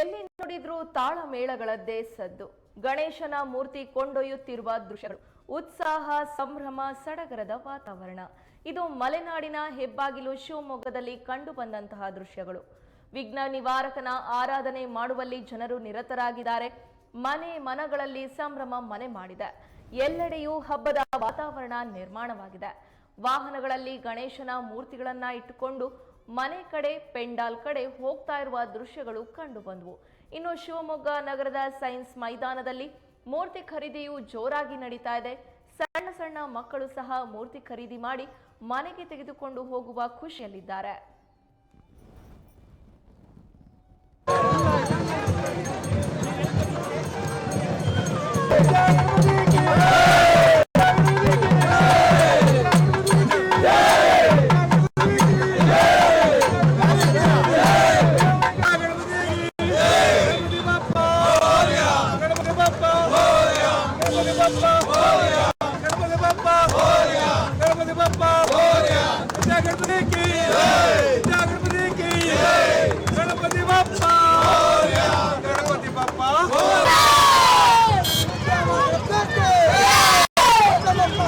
ಎಲ್ಲಿ ನೋಡಿದ್ರೂ ತಾಳಮೇಳಗಳದ್ದೇ ಸದ್ದು. ಗಣೇಶನ ಮೂರ್ತಿ ಕೊಂಡೊಯ್ಯುತ್ತಿರುವ ದೃಶ್ಯಗಳು, ಉತ್ಸಾಹ, ಸಂಭ್ರಮ, ಸಡಗರದ ವಾತಾವರಣ. ಇದು ಮಲೆನಾಡಿನ ಹೆಬ್ಬಾಗಿಲು ಶಿವಮೊಗ್ಗದಲ್ಲಿ ಕಂಡು ಬಂದಂತಹ ದೃಶ್ಯಗಳು. ವಿಘ್ನ ನಿವಾರಕನ ಆರಾಧನೆ ಮಾಡುವಲ್ಲಿ ಜನರು ನಿರತರಾಗಿದ್ದಾರೆ. ಮನೆ ಮನಗಳಲ್ಲಿ ಸಂಭ್ರಮ ಮನೆ ಮಾಡಿದೆ. ಎಲ್ಲೆಡೆಯೂ ಹಬ್ಬದ ವಾತಾವರಣ ನಿರ್ಮಾಣವಾಗಿದೆ. ವಾಹನಗಳಲ್ಲಿ ಗಣೇಶನ ಮೂರ್ತಿಗಳನ್ನ ಇಟ್ಟುಕೊಂಡು ಮನೆ ಕಡೆ, ಪೆಂಡಾಲ್ ಕಡೆ ಹೋಗ್ತಾ ಇರುವ ದೃಶ್ಯಗಳು ಕಂಡು ಬಂದವು. ಇನ್ನು ಶಿವಮೊಗ್ಗ ನಗರದ ಸೈನ್ಸ್ ಮೈದಾನದಲ್ಲಿ ಮೂರ್ತಿ ಖರೀದಿಯು ಜೋರಾಗಿ ನಡೀತಾ ಇದೆ. ಸಣ್ಣ ಸಣ್ಣ ಮಕ್ಕಳು ಸಹ ಮೂರ್ತಿ ಖರೀದಿ ಮಾಡಿ ಮನೆಗೆ ತೆಗೆದುಕೊಂಡು ಹೋಗುವ ಖುಷಿಯಲ್ಲಿದ್ದಾರೆ.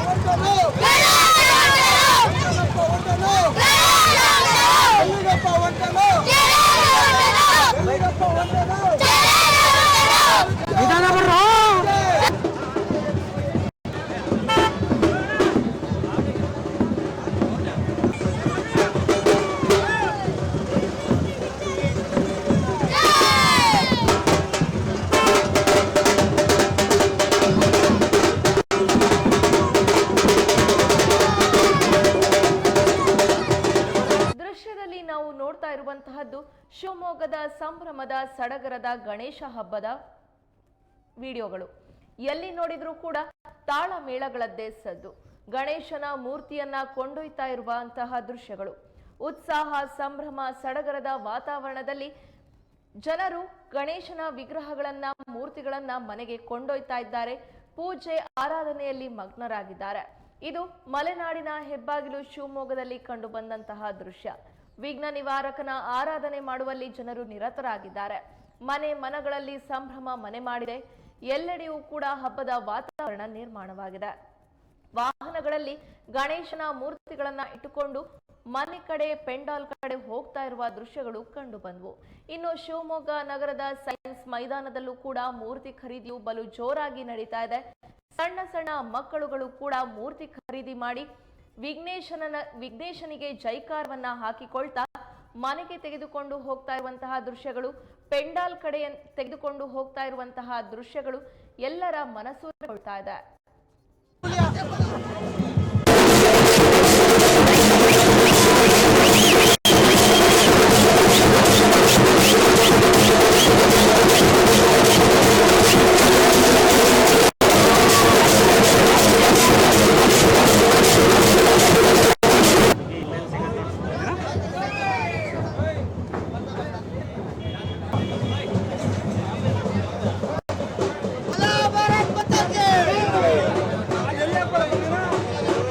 ¡Suéltame! ನಾವು ನೋಡ್ತಾ ಇರುವಂತಹದ್ದು ಶಿವಮೊಗ್ಗದ ಸಂಭ್ರಮದ ಸಡಗರದ ಗಣೇಶ ಹಬ್ಬದ ವಿಡಿಯೋಗಳು. ಎಲ್ಲಿ ನೋಡಿದ್ರೂ ಕೂಡ ತಾಳ ಮೇಳಗಳದ್ದೇ ಸದ್ದು. ಗಣೇಶನ ಮೂರ್ತಿಯನ್ನ ಕೊಂಡೊಯ್ತಾ ಇರುವಂತಹ ದೃಶ್ಯಗಳು. ಉತ್ಸಾಹ, ಸಂಭ್ರಮ, ಸಡಗರದ ವಾತಾವರಣದಲ್ಲಿ ಜನರು ಗಣೇಶನ ವಿಗ್ರಹಗಳನ್ನ, ಮೂರ್ತಿಗಳನ್ನ ಮನೆಗೆ ಕೊಂಡೊಯ್ತಾ ಇದ್ದಾರೆ. ಪೂಜೆ, ಆರಾಧನೆಯಲ್ಲಿ ಮಗ್ನರಾಗಿದ್ದಾರೆ. ಇದು ಮಲೆನಾಡಿನ ಹೆಬ್ಬಾಗಿಲು ಶಿವಮೊಗ್ಗದಲ್ಲಿ ಕಂಡು ಬಂದಂತಹ ದೃಶ್ಯ. ವಿಘ್ನ ನಿವಾರಕನ ಆರಾಧನೆ ಮಾಡುವಲ್ಲಿ ಜನರು ನಿರತರಾಗಿದ್ದಾರೆ. ಮನೆ ಮನಗಳಲ್ಲಿ ಸಂಭ್ರಮ ಮನೆ ಮಾಡಿದೆ. ಎಲ್ಲೆಡೆಯೂ ಕೂಡ ಹಬ್ಬದ ವಾತಾವರಣ ನಿರ್ಮಾಣವಾಗಿದೆ. ವಾಹನಗಳಲ್ಲಿ ಗಣೇಶನ ಮೂರ್ತಿಗಳನ್ನ ಇಟ್ಟುಕೊಂಡು ಮನೆ ಕಡೆ, ಪೆಂಡಾಲ್ ಕಡೆ ಹೋಗ್ತಾ ಇರುವ ದೃಶ್ಯಗಳು ಕಂಡು ಬಂದವು. ಇನ್ನು ಶಿವಮೊಗ್ಗ ನಗರದ ಸೈನ್ಸ್ ಮೈದಾನದಲ್ಲೂ ಕೂಡ ಮೂರ್ತಿ ಖರೀದಿಯು ಬಲು ಜೋರಾಗಿ ನಡೀತಾ ಇದೆ. ಸಣ್ಣ ಸಣ್ಣ ಮಕ್ಕಳುಗಳು ಕೂಡ ಮೂರ್ತಿ ಖರೀದಿ ಮಾಡಿ ವಿಘ್ನೇಶನ ವಿಘ್ನೇಶನಿಗೆ ಜೈಕಾರವನ್ನ ಹಾಕಿಕೊಳ್ತಾ ಮನೆಗೆ ತೆಗೆದುಕೊಂಡು ಹೋಗ್ತಾ ಇರುವಂತಹ ದೃಶ್ಯಗಳು, ಪೆಂಡಾಲ್ ಕಡೆ ತೆಗೆದುಕೊಂಡು ಹೋಗ್ತಾ ಇರುವಂತಹ ದೃಶ್ಯಗಳು ಎಲ್ಲರ ಮನಸ್ಸು ಇದೆ.